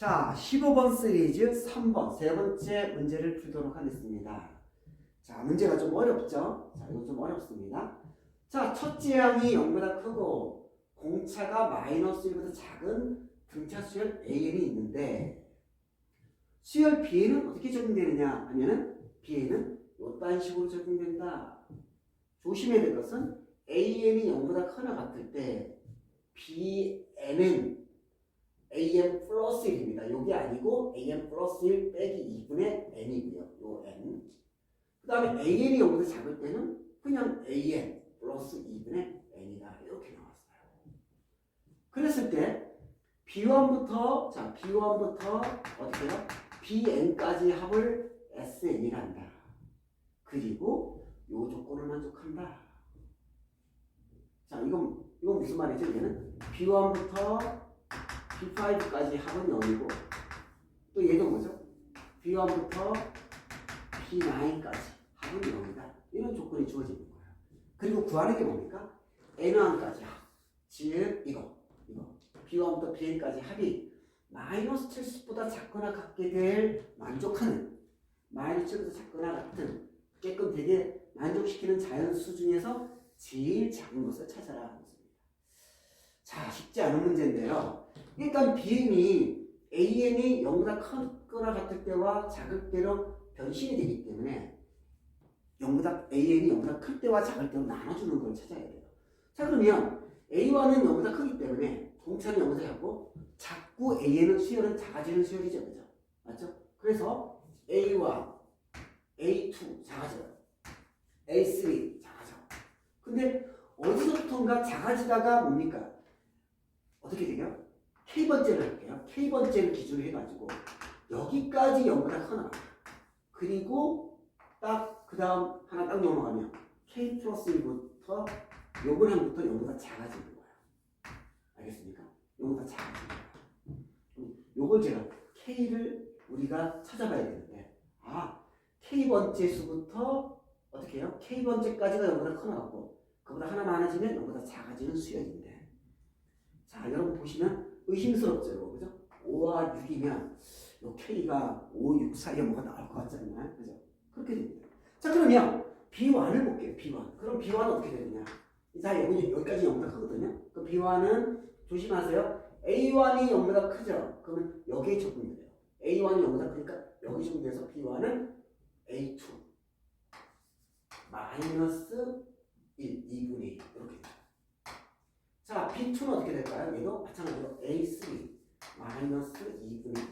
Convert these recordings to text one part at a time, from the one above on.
자, 15번 시리즈 3번 세 번째 문제를 풀도록 하겠습니다. 자, 문제가 좀 어렵죠? 자, 이거 좀 어렵습니다. 자, 첫째 항이 0보다 크고 공차가 마이너스 1보다 작은 등차 수열 AN이 있는데 수열 BN은 어떻게 적용되느냐 하면은 BN은 이딴 식으로 적용된다. 조심해야 될 것은 AN이 0보다 크거나 같을 때 BN은 AM 플러스 1입니다. 요게 아니고 AM 플러스 1 빼기 2분의 N이고요. 요 N. 그 다음에 AN이 0보다 작을 때는 그냥 AN 플러스 2분의 N이다. 이렇게 나왔어요. 그랬을 때 B1부터 자 B1부터 어떻게 해요? BN까지 합을 SN이란다. 그리고 요 조건을 만족한다. 자 이건 이건 무슨 말이죠? 얘는 B1부터 B5까지 합은 0이고 또 얘도 뭐죠? B1부터 B9까지 합은 0이다. 이런 조건이 주어지는 거예요. 그리고 구하는 게 뭡니까? N1까지 합. 즉 이거 이거 B1부터 Bn까지 합이 마이너스 70보다 작거나 같게 될 만족하는 마이너스 70보다 작거나 같은 깨끔 되게 만족시키는 자연수 중에서 제일 작은 것을 찾아라. 자, 쉽지 않은 문제인데요. 일단 비행이 AN이 0보다 크거나 같을 때와 작을 때로 변신이 되기 때문에 0보다 AN이 0보다 클 때와 작을 때로 나눠주는 걸 찾아야 돼요. 자 그러면 A1은 0보다 크기 때문에 공차는 0보다 작고 작고 AN은 수열은 작아지는 수열이죠. 그죠? 맞죠? 그래서 A1, A2 작아져요. A3 작아져. 근데 어디서부턴가 작아지다가 뭡니까? 어떻게 되냐? K번째를 할게요. K번째를 기준으로 해가지고 여기까지 0보다 크나 그리고 딱 그 다음 하나 딱 넘어가면 K 플러스 1부터 요번 항부터 0보다 작아지는 거예요. 알겠습니까? 0보다 작아지는 거예요. 요걸 제가 K를 우리가 찾아봐야 되는데 아 K번째 수부터 어떻게 해요? K번째까지가 0보다 커나가고 그보다 하나 많아지면 0보다 작아지는 수열인데 자 여러분 보시면 의심스럽죠 그죠? 5와 6이면 요 K가 5, 6 사이에 뭐가 나올 것 같지 않나요? 그죠? 그렇게 됩니다. 자 그러면 B1을 볼게요 B1 그럼 B1은 어떻게 되느냐 자 여기, 여기까지 0보다 크거든요. 그 B1은 조심하세요. A1이 0보다 크죠? 그러면 여기에 적분돼요. A1이 0보다 크니까 여기 적분돼서 B1은 A2. 마이너스 1, 2분의 2 이렇게. 돼요 자, B2는 어떻게 될까요? 얘도 마찬가지로 A3 마이너스 2분의 2.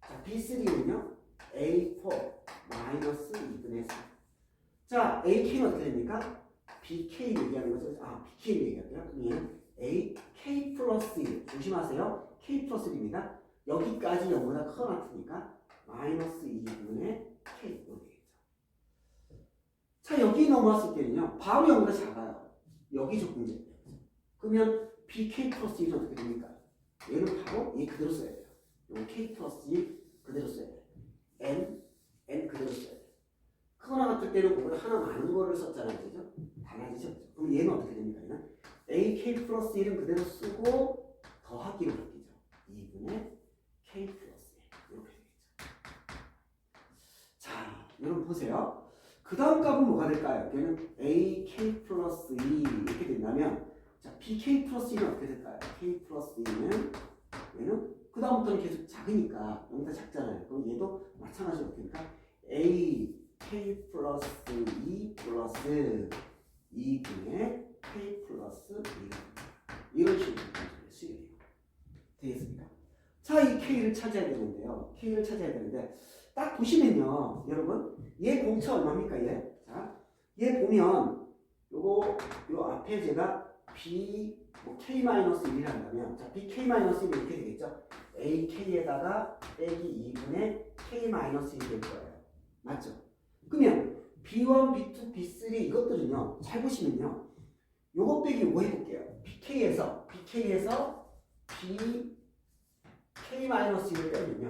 자, B3는요? A4 마이너스 2분의 4. 자, AK는 어떻게 됩니까? BK 얘기하는 거죠. 아, BK 얘기하고요. 그럼 AK 플러스 1. 조심하세요. K 플러스 1입니다. 여기까지 0보다 크거나 같으니까 마이너스 2분의 K 이렇게. 자, 여기 넘어왔을 때는요. 바로 0보다 작아요. 여기 조건이에요. 그러면 BK 플러스 1은 어떻게 됩니까? 얘는 바로 얘 그대로 써야 돼요. 요 K 플러스 1 그대로 써야 돼요. N, N 그대로 써야 돼요. 크거나 같을 때는 그보다 하나 많은 거를 썼잖아요. 그죠? 달라지죠? 그럼 얘는 어떻게 됩니까? 얘는 AK 플러스 1은 그대로 쓰고 더하기로 바뀌죠. 2분의 K 플러스 1 이렇게 되겠죠. 자, 여러분 보세요. 그 다음 값은 뭐가 될까요? 얘는 AK 플러스 2 이렇게 된다면 자, BK 플러스 1은 어떻게 될까요? K 플러스 2는 얘는 그 다음부터는 계속 작으니까 너무 다 작잖아요. 그럼 얘도 마찬가지로 어떻게 될까? A K 플러스 2 플러스 2 분의 K 플러스 2 이런 식으로 수열이에요. 되겠습니까? 자, 이 K를 찾아야 되는데요. K를 찾아야 되는데 딱 보시면요, 여러분 얘 공차 얼마입니까? 얘 자, 얘 보면 요거 요 앞에 제가 B 뭐 K 마이너스 1이 한다면 자 BK 마이너스 1 이렇게 되겠죠? AK에다가 빼기 2분의 K 마이너스 1이 될 거예요. 맞죠? 그러면 B1, B2, B3 이것들은요. 잘 보시면요. 요거 빼기 요거 해볼게요. BK에서 BK에서 B K 마이너스 1을 빼면요.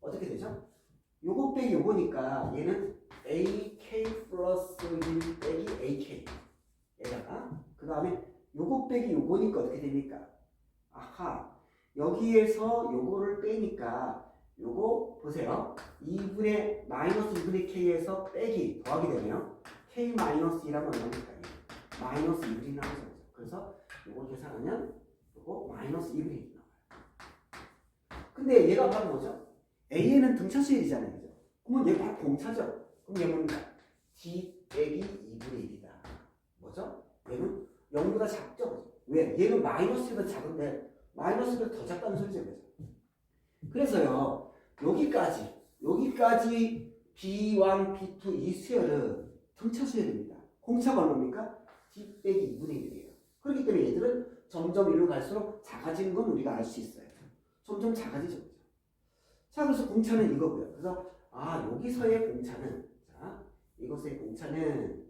어떻게 되죠? 요거 빼기 요거니까 얘는 AK 플러스 1 빼기 AK 에다가 그 다음에 요거 빼기 요거니까 어떻게 됩니까? 아하 여기에서 요거를 빼니까 요거 보세요. 2분의 마이너스 2분의 k에서 빼기 더하기 되네요. k 마이너스 1하면 얼마입니까? 마이너스 2분이 나오죠. 그래서 요걸 계산하면 요거 마이너스 2분의 1이 나와요. 근데 얘가 바로 뭐죠? a에는 등차수열이잖아요. 그죠? 그러면 얘 바로 공차죠. 그럼 얘 뭡니까? d 빼기 2분의 1이다. 뭐죠? 얘는 0보다 작죠. 왜? 얘는 마이너스보다 작은데 마이너스보다 더 작다는 소리죠. 그죠? 그래서요. 여기까지 여기까지 B1, B2 이 수열은 등차 수열입니다. 공차가 얼마입니까? D 빼기 2분의 1이에요. 그렇기 때문에 얘들은 점점 일로 갈수록 작아지는 건 우리가 알 수 있어요. 점점 작아지죠. 자, 그래서 공차는 이거고요. 그래서 아 여기서의 공차는 자 이것의 공차는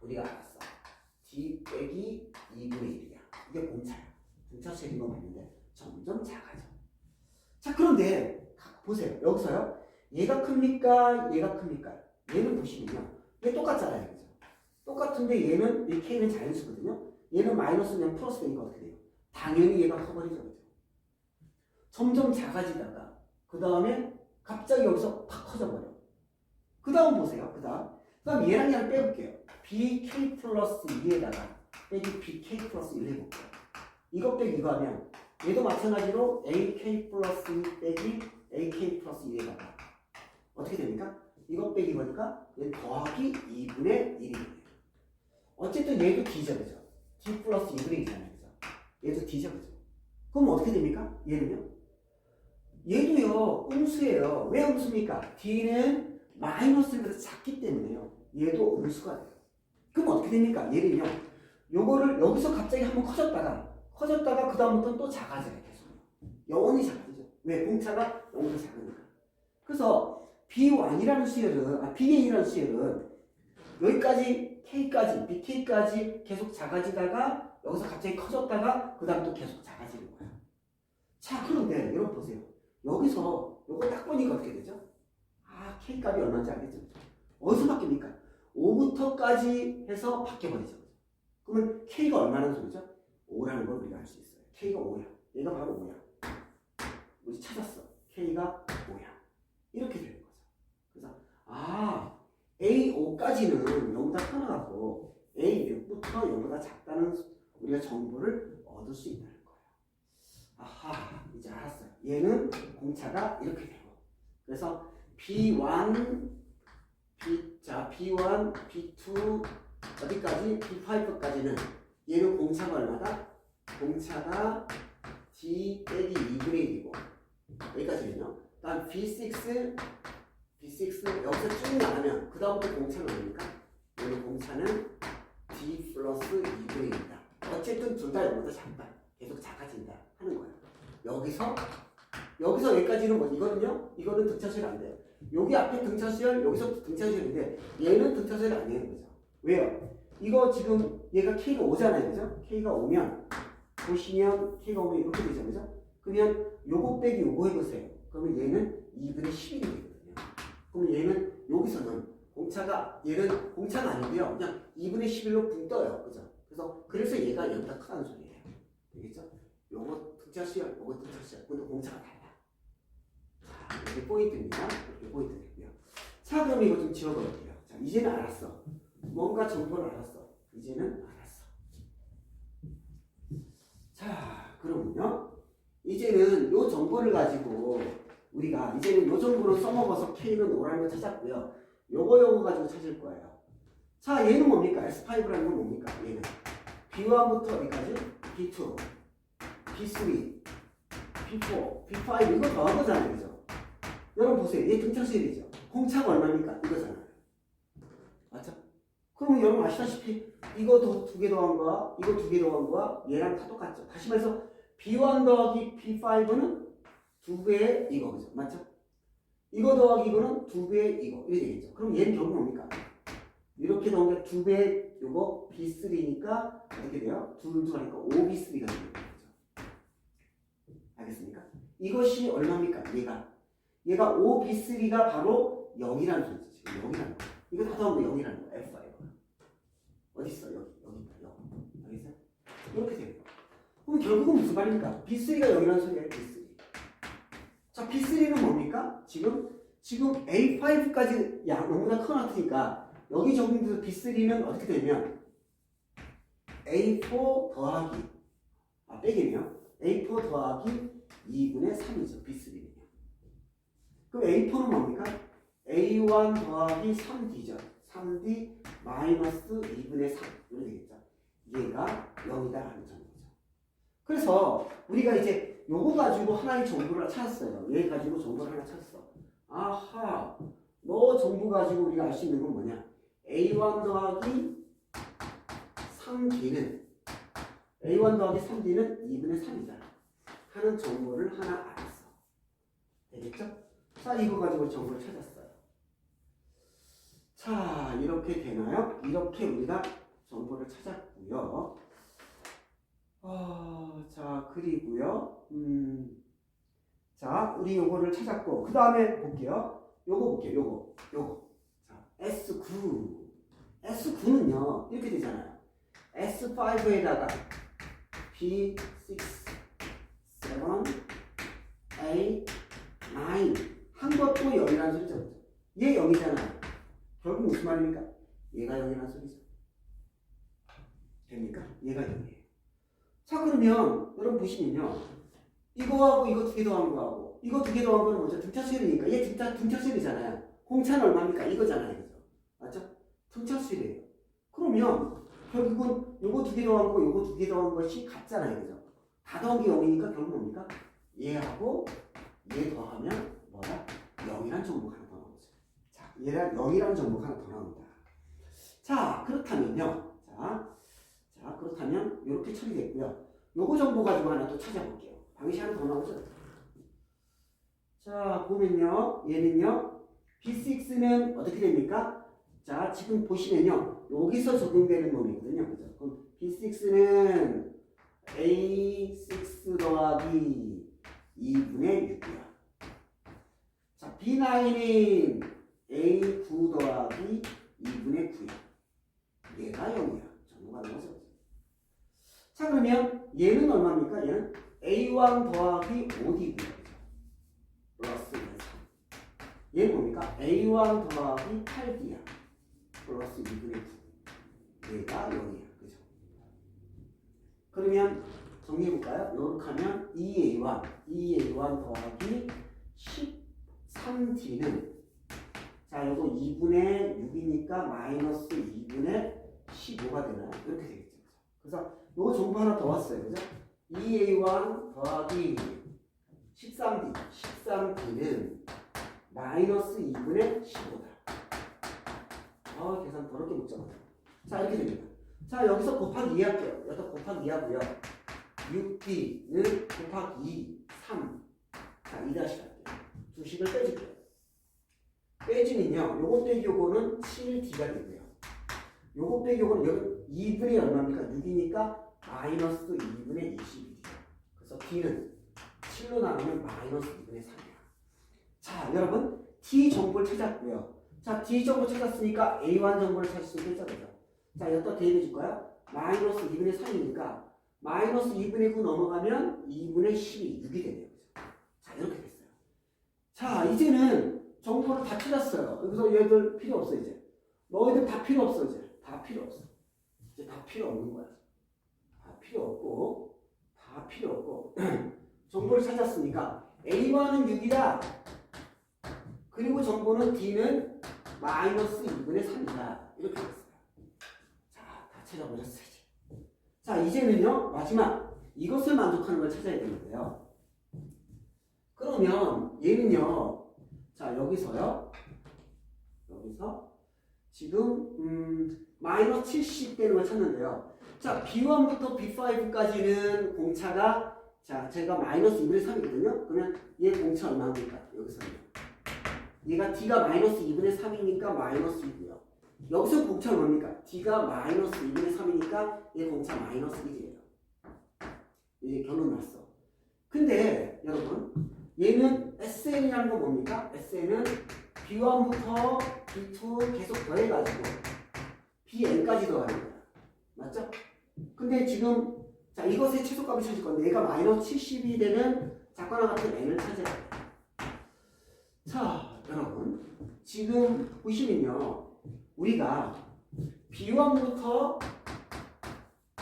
우리가 알았어. D 빼기 2분의 1이야. 이게 공차야. 등차수열인 거 맞는데 점점 작아져. 자 그런데 가- 보세요. 여기서요. 얘가 큽니까? 얘가 큽니까? 얘는 보시면요. 얘 똑같잖아요. 그죠? 똑같은데 얘는 이 K는 자연수거든요. 얘는 마이너스면 플러스 되니까 어떻게 돼요? 당연히 얘가 커버리죠. 그죠? 점점 작아지다가 그 다음에 갑자기 여기서 팍 커져버려. 그 다음 보세요. 그 다음. 그 다음 얘랑 얘랑 빼볼게요. BK 플러스 2에다가 빼기 BK 플러스 1 해볼게요. 이거 빼기 이거 하면 얘도 마찬가지로 AK 플러스 2 빼기 AK 플러스 2에다가 어떻게 됩니까? 이거 빼기 보니까 얘 더하기 2분의 1이 돼요. 어쨌든 얘도 D죠, 그죠? D 플러스 2분의 1이잖아요, 그죠? 얘도 D죠, 그죠? 그럼 어떻게 됩니까? 얘는요? 얘도요, 음수예요. 왜 음수입니까? D는 마이너스보다. 작기 때문에요. 얘도 음수가 돼요. 그럼 어떻게 됩니까? 얘는요, 요거를 여기서 갑자기 한번 커졌다가 커졌다가 그 다음부터는 또 작아져요 계속. 영원히 작아지죠. 왜? 공차가 영원히 작으니까. 그래서 B1이라는 수열은 아 BA라는 수열은 여기까지 K까지 BK까지 계속 작아지다가 여기서 갑자기 커졌다가 그 다음 또 계속 작아지는 거야 자 그런데 여러분 보세요. 여기서 요거 딱 보니까 어떻게 되죠 아 K값이 얼마인지 알겠죠 어디서 바뀝니까 5부터까지 해서 바뀌어버리죠 그러면 K가 얼마나 소리죠 5라는 걸 우리가 알 수 있어요. K가 5야. 얘가 바로 5야. 우리 찾았어. K가 5야. 이렇게 되는 거죠. 그래서 아 A5까지는 0보다 커나갖고 A6부터 0보다 작다는 우리가 정보를 얻을 수 있다는 거예요. 아하 이제 알았어요. 얘는 공차가 이렇게 되고 그래서 B1 B 자 B1 B2 어디까지 B5까지는 얘는 공차가 얼마다? 공차가 D 빼기 2분의 1이고 여기까지는요. 다음 B6 B6 여기서 쭉 나가면 그 다음부터 공차는 뭡니까? 얘는 공차는 D 플러스 2분의 1이다. 어쨌든 둘다 0보다 작다. 계속 작아진다 하는 거예요. 여기서 여기서 여기까지는 뭐 이거는요? 이거는 등차수열 안 돼요. 여기 앞에 등차수열 여기서 등차수열인데 얘는 등차수열 안 되는 거죠. 왜요? 이거 지금 얘가 K가 5잖아요. 그죠? K가 5면 보시면 K가 5면 이렇게 되죠. 그죠? 그러면 요거 빼기 요거 해보세요. 그러면 얘는 2분의 11이 되거든요. 그럼 얘는 여기서는 공차가 얘는 공차가 아니고요. 그냥 2분의 11로 붕 떠요. 그죠? 그래서 그래서 얘가 여기다 크다는 소리예요. 되겠죠? 요거 등차 수열, 요거 등차 수열. 근데 공차가 달라. 자, 이게 포인트입니다. 이렇게 포인트 되고요. 자, 그럼 이거 좀 지워버릴게요. 자, 이제는 알았어. 뭔가 정보를 알았어. 이제는 알았어. 자, 그러면요. 이제는 요 정보를 가지고 우리가 이제는 요 정보를 써먹어서 K는 오라는 걸 찾았고요. 요거 요거 가지고 찾을 거예요. 자, 얘는 뭡니까? S5라는 건 뭡니까? 얘는 B1부터 어디까지? B2, B3, B4, B5 이거 더한 거잖아요. 그죠? 여러분 보세요. 얘 등차수열이죠. 공차가 얼마입니까? 이거잖아요. 맞죠? 그러면 여러분 아시다시피 이거 두 개 더한 거와 이거 두 개 더한 거와 얘랑 다 똑같죠. 다시 말해서 B1 더하기 B5는 두 배의 이거 그죠? 맞죠? 이거 더하기 이거는 두 배의 이거 이렇게 되겠죠. 그럼 얘는 결국 뭡니까? 이렇게 더한 게두 배의 요거 B3니까 어떻게 돼요? 둘 둘 하니까 5B3가 되는 거죠. 알겠습니까? 이것이 얼마입니까? 얘가 얘가 5B3가 바로 0이라는 소리죠. 지금 0이라는 거. 이거 다 더하면 0이라는 거. F5가. 어디 있어? 여기. 여기 있다. 0. 알겠어요? 이렇게 돼요. 그럼 결국은 무슨 말입니까? B3가 0이라는 소리예요. B3. 자, B3는 뭡니까? 지금 지금 A5까지 야 너무나 커놨으니까 여기 적용돼서 B3는 어떻게 되면 A4 더하기 아 빼기네요. A4 더하기 2분의 3이죠. B3는요. 그럼 A4는 뭡니까? A1 더하기 3D죠. 3D 마이너스 2분의 3 이렇게 되겠죠. 얘가 0이다라는 점이죠. 그래서 우리가 이제 요거 가지고 하나의 정보를 찾았어요. 얘 가지고 정보를 하나 찾았어. 아하, 너 정보 가지고 우리가 알 수 있는 건 뭐냐? A1 더하기 3D는 A1 더하기 3D는 2분의 3이다. 하는 정보를 하나 알았어. 되겠죠? 자, 이거 가지고 정보를 찾았어요. 자, 이렇게 되나요? 이렇게 우리가 정보를 찾았고요. 아, 자, 그리고요. 음, 자, 우리 요거를 찾았고, 그 다음에 볼게요. 요거 볼게요. 요거, 요거. 자, S9. S9는요, 이렇게 되잖아요. S5에다가 B6, 7, 8, 9. 한 것도 0이라는 소리죠. 얘 0이잖아요. 결국 무슨 말입니까? 얘가 0이라는 소리죠. 됩니까? 얘가 0이에요. 자, 그러면 여러분 보시면요. 이거하고 이거 두 개 더한 거하고 이거 두 개 더한 거는 뭐죠? 등차수열이니까 얘 등차, 등차수열이잖아요. 공차는 얼마입니까? 이거잖아요. 그죠? 맞죠? 등차수열이에요. 그러면 결국은 요거 두 개 더한 거, 요거 두 개 더한 것이 같잖아요. 그죠? 다 더한 게 0이니까 결국 뭡니까? 얘하고 얘 더하면 뭐야? 0이란 정보가 하나 더 나오죠. 자, 얘랑 0이란 정보가 하나 더 나옵니다. 자, 그렇다면요. 자, 자, 그렇다면 이렇게 처리됐고요. 요거 정보 가지고 하나 또 찾아볼게요. 방시 하나 더 나오죠. 자, 보면요. 얘는요. B6는 어떻게 됩니까? 자, 지금 보시면요. 여기서 적용되는 놈이거든요. 그죠? 그럼 B6는 A6 더하기 2분의 6이야. 자, B9은 A9 더하기 2분의 9야. 얘가 0이야. 정보가 나오죠. 자, 그러면 얘는 얼마입니까? 얘는 A1 더하기 5D고요. 플러스 3. 얘는 뭡니까? A1 더하기 8D야. 플러스 2분의 9. 얘가 0이야. 그죠? 그러면 정리해볼까요? 이렇게 하면 2A1, 2A1 더하기 13D는 자, 요거 2분의 6이니까 마이너스 2분의 15가 되나요? 이렇게 되겠죠. 그래서 요거 정보 하나 더 왔어요. 그죠? 2A1 더하기 13D, 13D는 마이너스 2분의 15다. 아, 계산 더럽게 못 잡았다. 자, 이렇게 됩니다. 자, 여기서 곱하기 2 할게요. 여기서 곱하기 2 하고요. 6D는 곱하기 2, 3. 자, 2 다시 갈게요. 두 식을 빼줄게요. 빼주면요. 요거 빼기 요거는 7D가 되고요. 요거 빼기 요거는 여기 2분의 얼마입니까? 6이니까 마이너스 2분의 21이에요. 그래서 D는 7로 나누면 마이너스 2분의 3이야. 자, 여러분 T 정보를 찾았고요. 자, D 정보 찾았으니까 A1 정보를 찾을 수 있겠죠? 자, 여기다 대입해 줄까요? 마이너스 2분의 3이니까 마이너스 2분의 9 넘어가면 2분의 12, 6이 되네요. 자, 이렇게 됐어요. 자, 이제는 정보를 다 찾았어요. 여기서 얘들 필요 없어, 이제. 너희들 다 필요 없어, 이제. 다 필요 없어. 이제 다 필요 없는 거야. 다 필요 없고, 다 필요 없고. 정보를 찾았으니까 A1은 6이다. 그리고 정보는 D는 마이너스 2분의 3이다. 이렇게 됐어요. 자, 다 찾아보셨어요. 자, 이제는요, 마지막. 이것을 만족하는 걸 찾아야 되는데요. 그러면 얘는요, 자, 여기서요, 여기서 지금, 음, 마이너스 70 되는 걸 찾는데요. 자, B1부터 B5까지는 공차가, 자, 제가 마이너스 2분의 3이거든요. 그러면 얘 공차 얼마입니까? 여기서요. 얘가 D가 마이너스 2분의 3이니까 마이너스 2고요. 여기서 공차 얼마입니까? D가 마이너스 2분의 3이니까 얘 공차 마이너스 1이에요. 이제 결론 났어. 근데 여러분 얘는 SN이라는 건 뭡니까? SN은 B1부터 B2 계속 더해가지고 BN까지 더하는 거야. 맞죠? 근데 지금 자 자, 이것의 최소값을 찾을 건데 얘가 마이너스 70이 되는 작거나 같은 n을 찾아야 돼. 자, 여러분. 지금 보시면요. 우리가 B1부터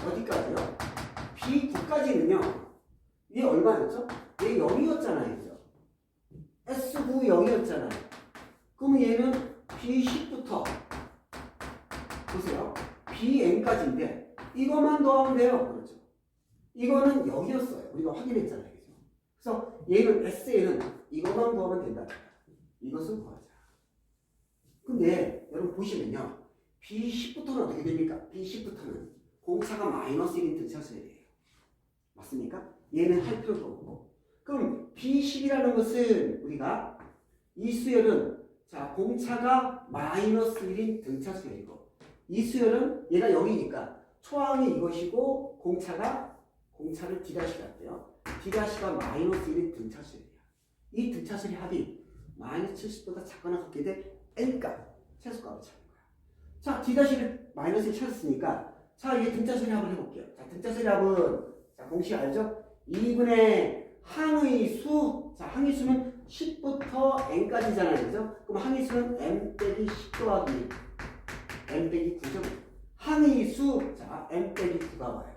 어디까지요? B9까지는요. 이게 얼마였죠? 얘 0이었잖아요. 그죠? S9 0이었잖아요. 그럼 얘는 B10부터 보세요. BN까지인데 이것만 더하면 돼요. 그렇죠? 이거는 0이었어요. 우리가 확인했잖아요. 그죠? 그래서 얘는 S에는 이것만 더하면 된다. 이것을 구하자. 근데 여러분 보시면요. B10부터는 어떻게 됩니까? B10부터는 공차가 마이너스 1인 등차수에 돼요. 맞습니까? 얘는 할 필요도 없고. 그럼 B10이라는 것은 우리가 이 수열은 자 공차가 마이너스 1인 등차 수열이고 이 수열은 얘가 0이니까 초항이 이것이고 공차가 공차를 D'가 할게요. D'가 마이너스 1인 등차 수열이야. 이 등차 수열의 합이 마이너스 70보다 작거나 같게 돼 N값 최소값을 찾는 거야. 자 D'를 마이너스 1 찾았으니까 자 이게 등차 수열의 합을 해볼게요. 자 등차 수열의 합은 자 공식 알죠? 2분의 항의 수, 자 항의 수는 10부터 n까지잖아요, 그죠? 그럼 항의 수는 m 빼기 10 더하기 m 빼기 9죠. 항의 수, 자 m 빼기 9가 와요.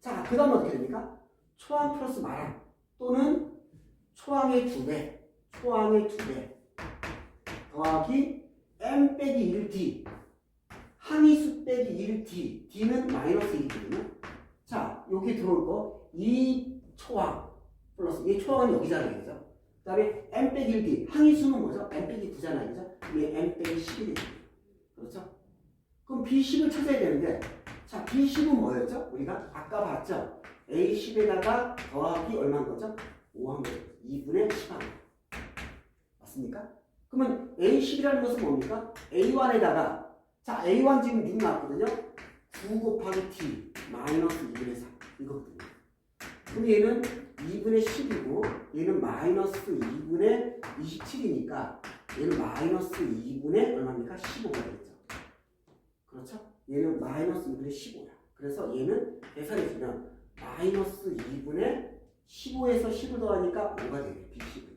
자, 그 다음 어떻게 됩니까? 초항 플러스 마랑 또는 초항의 두 배, 초항의 두배 더하기 m 빼기 1d 항의 수 빼기 1d d는 마이너스 1이거든요. 자, 여기 들어올 거, 이 초항 플러스 이 초항은 여기잖아요, 그죠? 그 다음에 m 빼기 1d 항의수는 뭐죠? m 빼기 9잖아요, 그죠? 이 m 빼기 10이 되죠. 그렇죠? 그럼 b10을 찾아야 되는데, 자, b10은 뭐였죠? 우리가 아까 봤죠? a10에다가 더하기 얼마인 거죠? 5한 거, 2분의 10한 거. 맞습니까? 그러면 a10이라는 것은 뭡니까? a1에다가, 자, a1 지금 6 나왔거든요? 9 곱하기 t 마이너스 2분의 3 이거거든요. 그럼 얘는 2분의 10이고 얘는 마이너스 2분의 27이니까 얘는 마이너스 2분의 얼마입니까? 15가 되겠죠. 그렇죠? 얘는 마이너스 2분의 15야. 그래서 얘는 계산해주면 마이너스 2분의 15에서 10을 더하니까 5가 되겠죠. B10은요.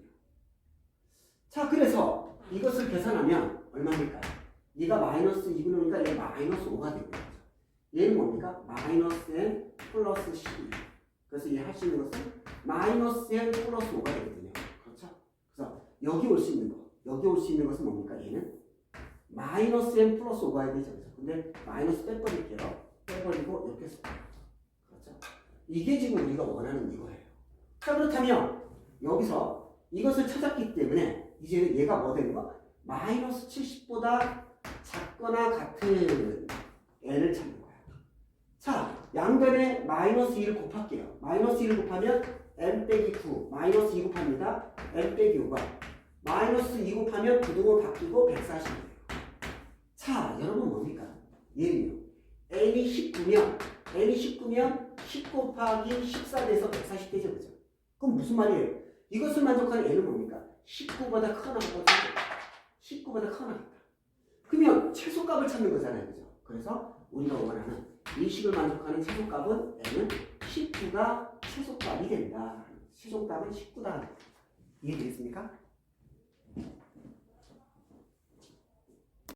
자, 그래서 이것을 계산하면 얼마입니까? 얘가 마이너스 2분이니까 얘 마이너스 5가 되는 거죠. 얘는 뭡니까? 마이너스 n 플러스 12. 그래서 얘 할 수 있는 것은 마이너스 n 플러스 5가 되거든요. 그렇죠? 그래서 여기 올 수 있는 거, 여기 올 수 있는 것은 뭡니까? 얘는 마이너스 n 플러스 5가 되죠. 그렇죠? 근데 마이너스 빼버릴게요. 빼버리고 이렇게 써. 그렇죠? 이게 지금 우리가 원하는 이거예요. 자, 그렇다면 여기서 이것을 찾았기 때문에 이제는 얘가 뭐 되는 거야? 마이너스 70보다 작거나 같은 n을 찾는 거야. 자, 양변에 마이너스 2를 곱할게요. 마이너스 2를 곱하면 n 빼기 9, 마이너스 2 곱합니다. n 빼기 5가 마이너스 2 곱하면 부등호 바뀌고 140이에요. 자, 여러분 뭡니까? 얘는요. n이 19면 n이 19면 10 곱하기 14 돼서 140 되죠, 그죠? 그럼 무슨 말이에요? 이것을 만족하는 n은 뭡니까? 19보다 크거나 같다. 19보다 크거나. 그러면 최소값을 찾는 거잖아요, 그죠? 그래서 우리가 원하는 이 식을 만족하는 최소값은 n은 19가 최소값이 된다. 최소값은 19다. 이해되겠습니까?